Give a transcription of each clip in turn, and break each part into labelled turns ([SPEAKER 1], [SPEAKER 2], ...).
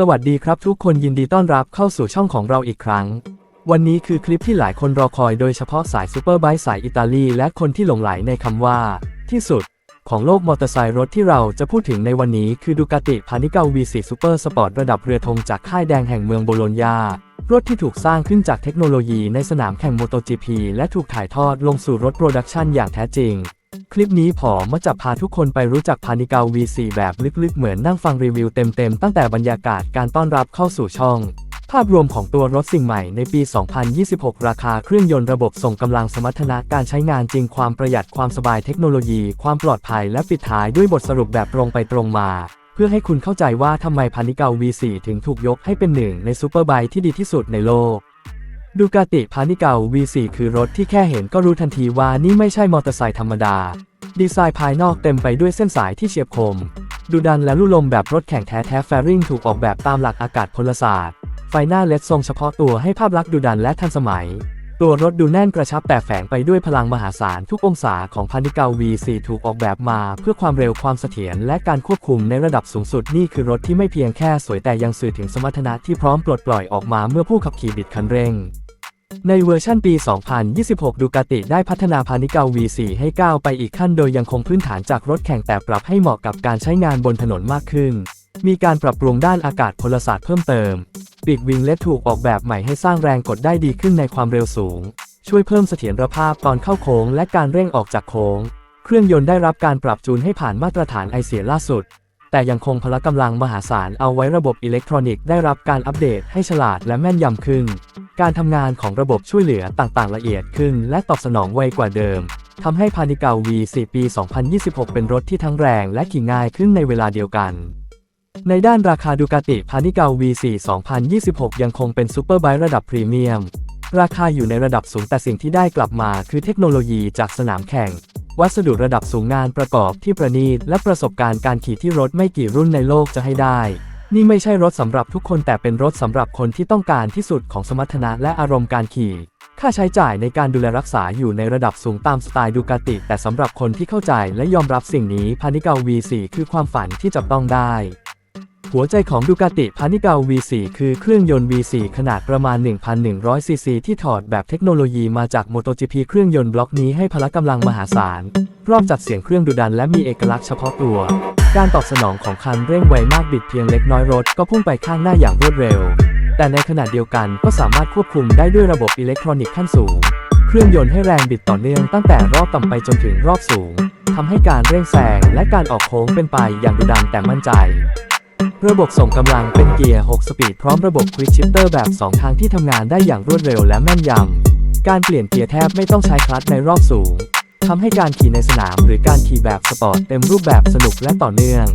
[SPEAKER 1] สวัสดีครับทุกคนยินดีต้อนรับเข้าสู่ช่องของเราอีกครั้ง วันนี้คือคลิปที่หลายคนรอคอยโดยเฉพาะสายซูเปอร์ไบค์สายอิตาลีและคนที่หลงไหลในคำว่า ที่สุด ของโลกมอเตอร์ไซค์รถที่เราจะพูดถึงในวันนี้คือดูกาติพานิเกา V4 Super Sport ระดับเรือธงจากค่ายแดงแห่งเมืองโบโลญญารถที่ถูกสร้างขึ้นจากเทคโนโลยีในสนามแข่ง MotoGP และถูกถ่ายทอดลงสู่รถโปรดักชันอย่างแท้จริง คลิปนี้ผอมาจะพาทุกคนไปรู้จักพานิกา V4 แบบลึกๆ เหมือนนั่งฟังรีวิวเต็มๆ ตั้งแต่บรรยากาศการต้อนรับเข้าสู่ช่อง ภาพรวมของตัวรถสิ่งใหม่ในปี 2026 ราคาเครื่องยนต์ระบบส่งกำลังสมรรถนะการใช้งานจริงความประหยัดความสบายเทคโนโลยี ความปลอดภัยและปิดท้ายด้วยบทสรุปแบบตรงไปตรงมา เพื่อให้คุณเข้าใจว่าทำไมพานิกา V4 ถึงถูกยกให้เป็นหนึ่งในซูเปอร์ไบค์ที่ดีที่สุดในโลก ดูกาติพานิเกา V4 คือรถที่แค่เห็นก็รู้ทันทีว่านี่ไม่ใช่มอเตอร์ไซค์ธรรมดา ดีไซน์ภายนอกเต็มไปด้วยเส้นสายที่เฉียบคม ดูดันและลู่ลมแบบรถแข่งแท้แท้แฟริงถูกออกแบบตามหลักอากาศพลศาสตร์ ไฟหน้าเลดทรงเฉพาะตัวให้ภาพลักษณ์ดูดันและทันสมัย ตัวรถดูแน่นกระชับแต่แฝงไปด้วยพลังมหาศาลทุกองศาของพานิเกา V4 ถูกออกแบบมา เพื่อความเร็วความเสถียรและการควบคุมในระดับสูงสุดนี่คือรถที่ไม่เพียงแค่สวยแต่ยังสื่อถึงสมรรถนะที่พร้อมปลดปล่อยออกมาเมื่อผู้ขับขี่บิดคันเร่ง ในเวอร์ชันปี 2026 ดูกาติได้พัฒนาพานิเกา V4 ให้ก้าวไปอีกขั้นโดยยังคงพื้นฐานจากรถแข่งแต่ปรับให้เหมาะกับการใช้งานบนถนนมากขึ้น มีการปรับปรุงด้านอากาศพลศาสตร์เพิ่มเติม ปีกวิงเล็ดถูกออกแบบใหม่ให้สร้างแรงกดได้ดีขึ้นในความเร็วสูง ช่วยเพิ่มเสถียรภาพตอนเข้าโค้งและการเร่งออกจากโค้ง เครื่องยนต์ได้รับการปรับจูนให้ผ่านมาตรฐานไอเสียล่าสุด แต่ยังคงพละกำลังมหาศาลเอาไว้ระบบอิเล็กทรอนิกส์ได้รับการอัปเดตให้ฉลาดและแม่นยำขึ้น การทำงานของระบบช่วยเหลือต่างๆ ละเอียดขึ้น และตอบสนองไวกว่าเดิมทำให้พานิกา V4 ปี 2026 เป็นรถที่ทั้งแรงและขี่ง่ายขึ้นในเวลาเดียวกัน ในด้านราคาดูกาติพานิกา V4 2026 ยังคงเป็นซูเปอร์ไบค์ระดับพรีเมียม ราคาอยู่ในระดับสูงแต่สิ่งที่ได้กลับมาคือเทคโนโลยีจากสนามแข่ง วัสดุระดับสูงงานประกอบที่ประณีตและประสบการณ์การขี่ที่รถไม่กี่รุ่นในโลกจะให้ได้ นี่ไม่ใช่รถสำหรับทุกคนแต่เป็นรถสำหรับคนที่ต้องการที่สุดของสมรรถนะและอารมณ์การขี่ ค่าใช้จ่ายในการดูแลรักษาอยู่ในระดับสูงตามสไตล์ดูกาติ แต่สำหรับคนที่เข้าใจและยอมรับสิ่งนี้พานิกา V4 คือความฝันที่จับต้องได้หัวใจของดูกาติพานิกา V4 คือเครื่องยนต์ V4 ขนาดประมาณ 1,100 ซีซีที่ถอดแบบเทคโนโลยีมาจาก MotoGP เครื่องยนต์บล็อกนี้ให้พละกำลังมหาศาล รอบจัดเสียงเครื่องดุดันและมีเอกลักษณ์เฉพาะตัว การตอบสนองของคันเร่งไวมากบิดเพียงเล็กน้อยรถก็พุ่งไปข้างหน้าอย่างรวดเร็ว แต่ในขณะเดียวกันก็สามารถควบคุมได้ด้วยระบบอิเล็กทรอนิกส์ขั้นสูง เครื่องยนต์ให้แรงบิดต่อเนื่องตั้งแต่รอบต่ำไปจนถึงรอบสูงทำให้การเร่งแซงและการออกโค้งเป็นไปอย่างดุดันแต่มั่นใจ ระบบส่งกำลังเป็นเกียร์ 6 สปีดพร้อมระบบควิกชิปเตอร์แบบ 2 ทางที่ทำงานได้อย่างรวดเร็วและแม่นยำ การเปลี่ยนเกียร์แทบไม่ต้องใช้คลัตช์ในรอบสูง ทำให้การขี่ในสนามหรือการขี่แบบสปอร์ตเต็มรูปแบบสนุกและต่อเนื่อง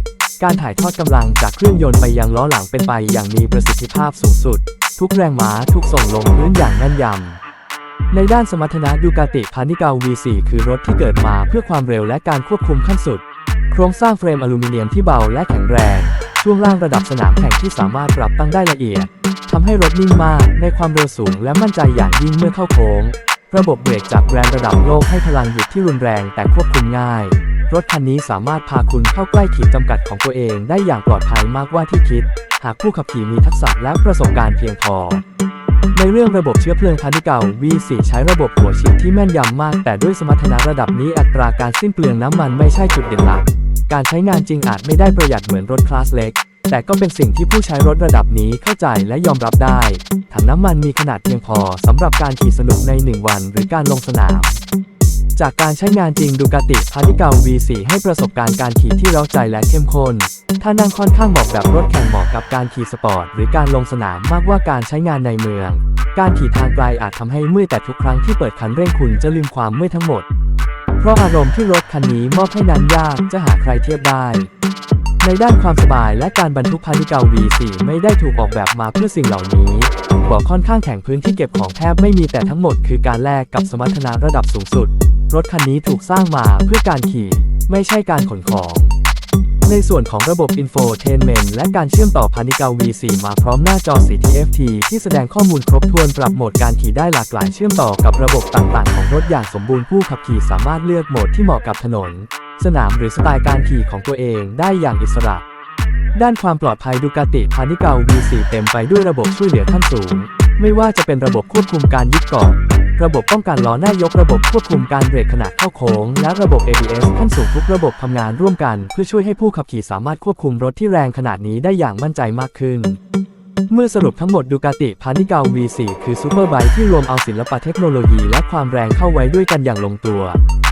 [SPEAKER 1] การถ่ายทอดกำลังจากเครื่องยนต์ไปยังล้อหลังเป็นไปอย่างมีประสิทธิภาพสูงสุด ทุกแรงม้าถูกส่งลงพื้นอย่างแม่นยำ ในด้านสมรรถนะดูกาติพานิเกา V4 คือรถที่เกิดมาเพื่อความเร็วและการควบคุมขั้นสุด โครงสร้างเฟรมอลูมิเนียมที่เบาและแข็งแรง ช่วงล่างระดับสนามแข่งที่สามารถปรับตั้งได้ละเอียดทำให้รถนิ่งมากในความเร็วสูงและมั่นใจอย่างยิ่งเมื่อเข้าโค้ง ระบบเบรกจากแบรนด์ระดับโลกให้พลังหยุดที่รุนแรงแต่ควบคุมง่าย รถคันนี้สามารถพาคุณเข้าใกล้ขีดจำกัดของตัวเองได้อย่างปลอดภัยมากกว่าที่คิด หากผู้ขับขี่มีทักษะและประสบการณ์เพียงพอ ในเรื่องระบบเชื้อเพลิงพานิเก่า V4 ใช้ระบบหัวฉีดที่แม่นยำมาก แต่ด้วยสมรรถนะระดับนี้อัตราการสิ้นเปลืองน้ำมันไม่ใช่จุดเด่นหลัก การใช้งานจริงอาจไม่ได้ประหยัดเหมือนรถคลาสเล็ก แต่ก็เป็นสิ่งที่ผู้ใช้รถระดับนี้เข้าใจและยอมรับได้ ถังน้ำมันมีขนาดเพียงพอสำหรับการขี่สนุกใน 1 วันหรือการลงสนาม จากการใช้งานจริงดูกาติพานิเกา V4 ให้ประสบการณ์การขี่ที่เร้าใจและเข้มข้น ถ้านั่งค่อนข้างเหมาะแบบรถแข่งเหมาะกับการขี่สปอร์ตหรือการลงสนามมากกว่าการใช้งานในเมือง การขี่ทางไกลอาจทำให้เมื่อยแต่ทุกครั้งที่เปิดคันเร่งคุณจะลืมความเมื่อยทั้งหมด เพราะอารมณ์ที่รถคันนี้มอบให้นั้นยากจะหาใครเทียบได้ ในด้านความสบายและการบรรทุกพานิกา V4 ไม่ได้ถูกออกแบบมาเพื่อสิ่งเหล่านี้เบอค่อนข้างแข็งพื้นที่เก็บของแทบไม่มีแต่ทั้งหมดคือการแลกกับสมรรถนะระดับสูงสุด รถคันนี้ถูกสร้างมาเพื่อการขี่ ไม่ใช่การขนของ ในส่วนของระบบ Infotainment และการเชื่อมต่อพานิกา V4 มาพร้อมหน้าจอ CTFT ที่แสดงข้อมูลครบถ้วนปรับโหมดการขี่ได้หลากหลายเชื่อมต่อกับระบบต่างๆ ของรถอย่างสมบูรณ์ผู้ขับขี่สามารถเลือกโหมดที่เหมาะกับถนน สนามหรือสไตล์การขี่ของตัวเองได้อย่างอิสระ ด้านความปลอดภัยดูกาติพานิเกา V4 เต็มไปด้วยระบบช่วยเหลือขั้นสูง ไม่ว่าจะเป็นระบบควบคุมการยึดเกาะระบบป้องกันล้อหน้ายกระบบควบคุมการเบรกขณะเข้าโค้ง และระบบ ABS ขั้นสูงทุกระบบทำงานร่วมกัน เพื่อช่วยให้ผู้ขับขี่สามารถควบคุมรถที่แรงขนาดนี้ได้อย่างมั่นใจมากขึ้น เมื่อสรุปทั้งหมดดูกาติพานิเกา V4 คือซูเปอร์ไบค์ที่รวมเอาศิลปะเทคโนโลยีและความแรงเข้าไว้ด้วยกันอย่างลงตัว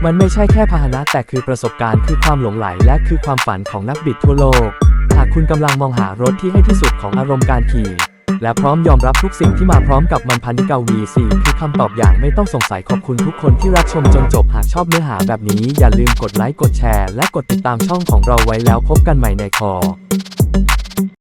[SPEAKER 1] มันไม่ใช่แค่พาหนะแต่คือประสบการณ์คือความหลงไหลและคือความฝันของนักบิดทั่วโลก หากคุณกำลังมองหารถที่ให้ที่สุดของอารมณ์การขี่ และพร้อมยอมรับทุกสิ่งที่มาพร้อมกับมันพันธิเกา V4 คือคำตอบอย่างไม่ต้องสงสัยขอบคุณทุกคนที่รับชมจนจบหากชอบเนื้อหาแบบนี้อย่าลืมกดไลค์กดแชร์และกดติดตามช่องของเราไว้แล้วพบกันใหม่ในคอ